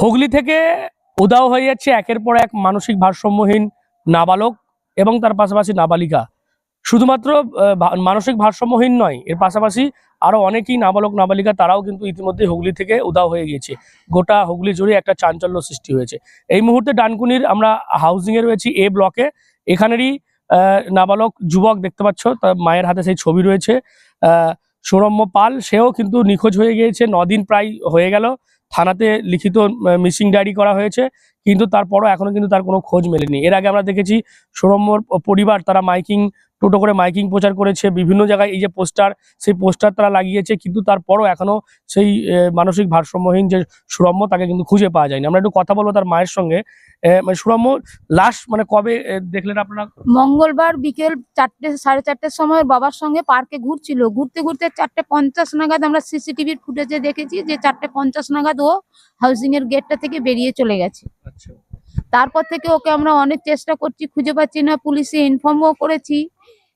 হুগলি থেকে উদাও হয়ে যাচ্ছে। একের পর এক মানসিক ভারসাম্যহীন নাবালক এবং তার পাশাপাশি নাবালিকা। শুধুমাত্র মানসিক ভারসাম্যহীন নয়, এর পাশাপাশি আরও অনেকেই নাবালক, নাবালিকা তারাও কিন্তু ইতিমধ্যে হুগলি থেকে উদাও হয়ে গিয়েছে। গোটা হুগলি জুড়ে একটা চাঞ্চল্য সৃষ্টি হয়েছে। এই মুহূর্তে ডানকুনির আমরা হাউজিং এ রয়েছি এ। ব্লকে এখানেরই নাবালক, যুবক দেখতে পাচ্ছ, তার মায়ের হাতে সেই ছবি রয়েছে। সৌরম্য পাল, সেও কিন্তু নিখোঁজ হয়ে গিয়েছে, নদিন প্রায় হয়ে গেল। থানাতে লিখিত মিসিং ডায়েরি করা হয়েছে, কিন্তু তারপরও এখনও কিন্তু তার কোনো খোঁজ মেলেনি। এর আগে আমরা দেখেছি সৌরম্যর পরিবার তারা মাইকিং টোটো করে মাইকিং প্রচার করেছে বিভিন্ন জায়গায় এই যে পোস্টার সেই পোস্টার তারা লাগিয়েছে কিন্তু তারপরও এখনও সেই মানসিক ভারসাম্যহীন যে সুরম্য তাকে কিন্তু খুঁজে পাওয়া যায়নি। আমরা একটু কথা বলব তার মায়ের সঙ্গে। মানে সুরম্য লাস্ট মানে কবে দেখলেন আপনারা? মঙ্গলবার বিকেল চারটে সাড়ে চারটের সময় বাবার সঙ্গে পার্কে ঘুরছিল। ঘুরতে ঘুরতে চারটে পঞ্চাশ নাগাদ আমরা সিসিটিভির ফুটেজে দেখেছি যে চারটে পঞ্চাশ নাগাদ ও হাউজিং এর গেটটা থেকে বেরিয়ে চলে গেছে। আচ্ছা। তারপর থেকে ওকে আমরা অনেক চেষ্টা করছি খুঁজে পাচ্ছি না পুলিশে ইনফর্মও করেছি।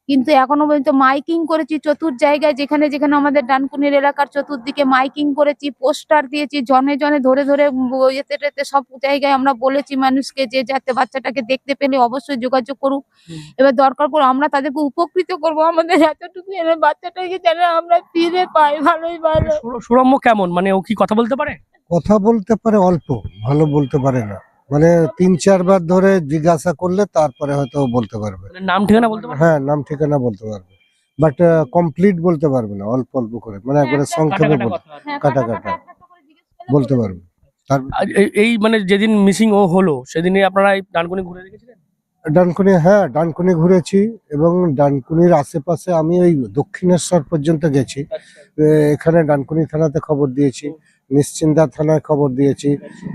কিন্তু এখনও পর্যন্ত মাইকিং করেছি চতুর জায়গায় যেখানে যেখানে আমাদের ডানকুনির এলাকার চতুর্দিকে মাইকিং করেছি পোস্টার দিয়েছি জনে জনে ধরে ধরে যেতে টেতে সব জায়গায় আমরা বলেছি মানুষকে যে যাতে বাচ্চাটাকে দেখতে পেলে অবশ্যই যোগাযোগ করুক। এবার দরকার পড়ে আমরা তাদেরকে উপকৃত করব। আমাদের এতটুকু এনে বাচ্চাটাকে যেন আমরা ফিরে পাই ভালোই ভালো। সুর- সুরম্য কেমন? মানে ও কি কথা বলতে পারে? কথা বলতে পারে অল্প ভালো বলতে পারে না। মানে তিন চারবার ধরে জিজ্ঞাসা করলে তারপরে হয়তো বলতে পারবে। মানে নাম ঠিকানা বলতে পারে হ্যাঁ নাম ঠিকানা বলতে পারবে। বাট কমপ্লিট বলতে পারবে না অল্প অল্প করে। মানে একবারে সংক্ষেপে কাটা। হ্যাঁ, কাটা কাটা কাটা। কাটা বলতে বলে পারবে। তার এই- এই মানে যেদিন মিসিং ও হলো সেদিনই আপনারা এই ডানকুনি ঘুরে দেখেছিলেন? ডানকুনি হ্যাঁ ডানকুনি ঘুরেছি এবং ডানকুনির আশেপাশে আমি ওই দক্ষিণেশ্বর পর্যন্ত গেছি। এখানে ডানকুনি থানাতে খবর দিয়েছি। নিশ্চিন্দা থানায় খবর দিয়েছি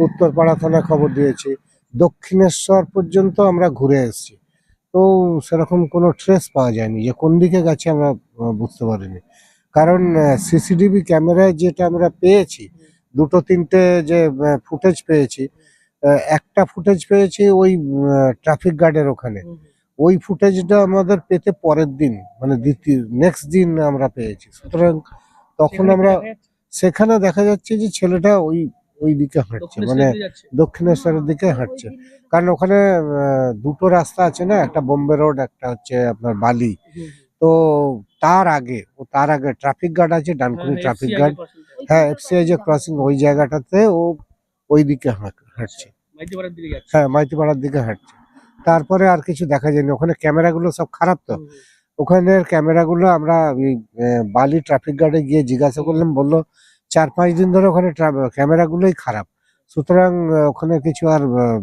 উত্তরপাড়া থানায় খবর দিয়েছি দক্ষিণেশ্বর পর্যন্ত আমরা ঘুরে এসেছি। তো সেরকম কোনো ট্রেস পাওয়া যায়নি যে কোন দিকে গেছে আমরা বুঝতে পারিনি। কারণ সিসিটিভি ক্যামেরায় যেটা আমরা পেয়েছি দুটো তিনটে যে ফুটেজ পেয়েছি একটা ফুটেজ পেয়েছি ওই ট্রাফিক গার্ডের ওখানে। ওই ফুটেজটা আমাদের পেতে পরের দিন মানে দ্বিতীয় নেক্সট দিন আমরা পেয়েছি। সুতরাং তখন আমরা সেখানে দেখা যাচ্ছে যে ছেলেটা ওই ওই দিকে হাঁটছে মানে দক্ষিণেশ্বরের দিকে হাঁটছে। কারণ ওখানে দুটো রাস্তা আছে না একটা বোম্বে রোড একটা হচ্ছে আপনার বালি। তো তার আগে ও তার আগে ট্রাফিক গার্ড আছে ডানকুনি ট্রাফিক গার্ড। হ্যাঁ এফসিআই যে ক্রসিং ওই জায়গাটাতে ও ওই দিকে হাঁট- হাঁটছে। হ্যাঁ মাইতিপাড়ার দিকে হাঁটছে। তারপরে আর কিছু দেখা যায়নি। ওখানে ক্যামেরাগুলো সব খারাপ তো। ওখানের ক্যামেরাগুলো আমরা ওই বালি ট্রাফিক গার্ডে গিয়ে জিজ্ঞাসা করলাম বলল চার পাঁচ দিন ধরে ওখানে ক্যামেরাগুলোই খারাপ। সুতরাং ওখানে কিছু আর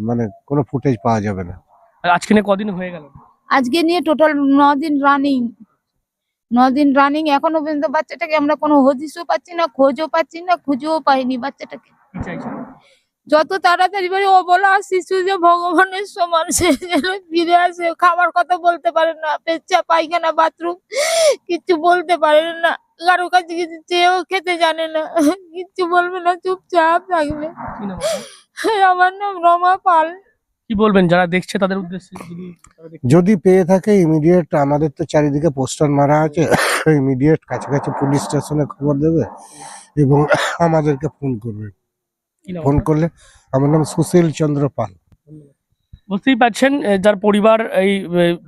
মানে কোনো ফুটেজ পাওয়া যাবে না। আজকে নিয়ে কদিন হয়ে গেল? আজকে নিয়ে টোটাল দিন রানিং দিন রানিং এখনও পর্যন্ত বাচ্চাটাকে আমরা কোনো হদিসও পাচ্ছি না খোঁজও পাচ্ছি না খুঁজেও পাইনি বাচ্চাটাকে। যত তাড়াতাড়ি পারে ও বলা শিশু যে ভগবানের সমান সে যেন ফিরে আসে। খাবার কথা বলতে পারে না পেচ্ছা পায়খানা বাথরুম কিচ্ছু বলতে পারে না। কারও কাছে কিছু চেয়েও খেতে জানে না কিচ্ছু বলবে না চুপচাপ থাকবে। কি নাম আমার নাম রমা পাল। কি বলবেন যারা দেখছে তাদের উদ্দেশ্যে? যদি পেয়ে থাকে ইমিডিয়েট আমাদের তো চারিদিকে পোস্টার মারা আছে। ইমিডিয়েট কাছাকাছি পুলিশ স্টেশনে খবর দেবে এবং আমাদেরকে ফোন করবে। ফোন করলে। আমার নাম সুশীল চন্দ্র পাল। বুঝতেই পারছেন যার পরিবার এই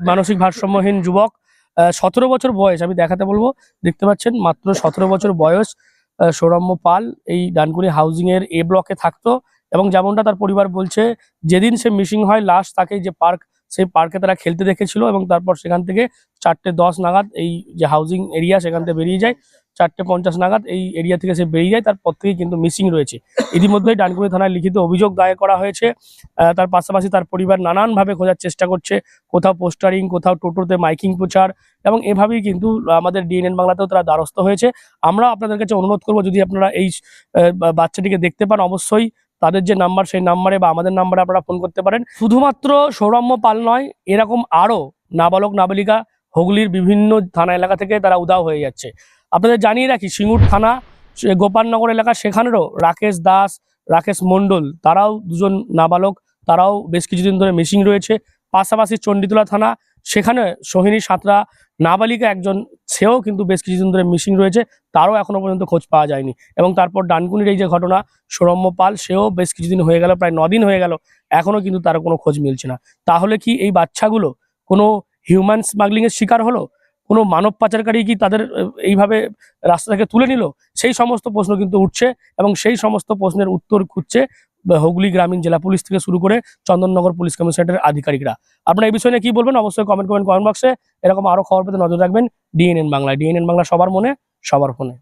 মানসিক ভারসাম্যহীন যুবক সতেরো বছর বয়স আমি দেখাতে বলব দেখতে পাচ্ছেন মাত্র সতেরো বছর বয়স সৌরম্য পাল এই ডানকুনি হাউজিং এর এ ব্লকে থাকতো এবং যেমনটা তার পরিবার বলছে যেদিন সে মিসিং হয় লাস্ট তাকে যে পার্ক সেই পার্কে তারা খেলতে দেখেছিল এবং তারপর সেখান থেকে চারটে দশ নাগাদ এই যে হাউজিং এরিয়া সেখান থেকে বেরিয়ে যায়। চারটে পঞ্চাশ নাগাদ এই এরিয়া থেকে সে বেরিয়ে যায়, তারপর থেকে কিন্তু মিসিং রয়েছে। ইতিমধ্যেই ডানকুনি থানায় লিখিত অভিযোগ দায়ের করা হয়েছে। তার পাশাপাশি তার পরিবার নানানভাবে খোঁজার চেষ্টা করছে। কোথাও পোস্টারিং, কোথাও টোটোতে মাইকিং প্রচার এবং এভাবেই কিন্তু আমাদের ডিএনএন বাংলাতেও তারা দ্বারস্থ হয়েছে। আমরা আপনাদের কাছে অনুরোধ করব, যদি আপনারা এই বাচ্চাটিকে দেখতে পান, অবশ্যই তাদের যে নাম্বার সেই নাম্বারে বা আমাদের নাম্বারে আপনারা ফোন করতে পারেন। শুধুমাত্র সৌরম্য পাল নয়, এরকম আরও নাবালক, নাবালিকা, হুগলির বিভিন্ন থানা এলাকা থেকে তারা উদাও হয়ে যাচ্ছে। আপনাদের জানিয়ে রাখি, সিঙ্গুর থানা গোপালনগর এলাকা, সেখানেরও রাকেশ দাস, রাকেশ মণ্ডল, তারাও দুজন নাবালক, তারাও বেশ কিছুদিন ধরে মিসিং রয়েছে। পাশাপাশি চণ্ডীতলা থানা, সেখানে সোহিনী সাঁতরা নাবালিকা একজন, সেও কিন্তু বেশ কিছুদিন ধরে মিসিং রয়েছে, তারও এখনও পর্যন্ত খোঁজ পাওয়া যায়নি। এবং তারপর ডানকুনির এই যে ঘটনা সৌরম্য পাল, সেও বেশ কিছুদিন হয়ে গেল, প্রায় নদিন হয়ে গেল এখনও কিন্তু তার কোনো খোঁজ মিলছে না। তাহলে কি এই বাচ্চাগুলো কোনো হিউম্যান স্মাগলিং এর শিকার হলো? কোনো মানব পাচারকারী কি তাদের এইভাবে রাস্তা থেকে তুলে নিল? সেই সমস্ত প্রশ্ন কিন্তু উঠছে এবং সেই সমস্ত প্রশ্নের উত্তর খুঁজছে হুগলি গ্রামীণ জেলা পুলিশ থেকে শুরু করে চন্দননগর পুলিশ কমিশনারের আধিকারিকরা। আপনারা এই বিষয়ে কি বলবেন? অবশ্যই কমেন্ট করবেন কমেন্ট বক্সে এরকম আরও খবর পেতে নজর রাখবেন ডিএনএন বাংলা ডিএনএন বাংলা সবার মনে, সবার ফোনে।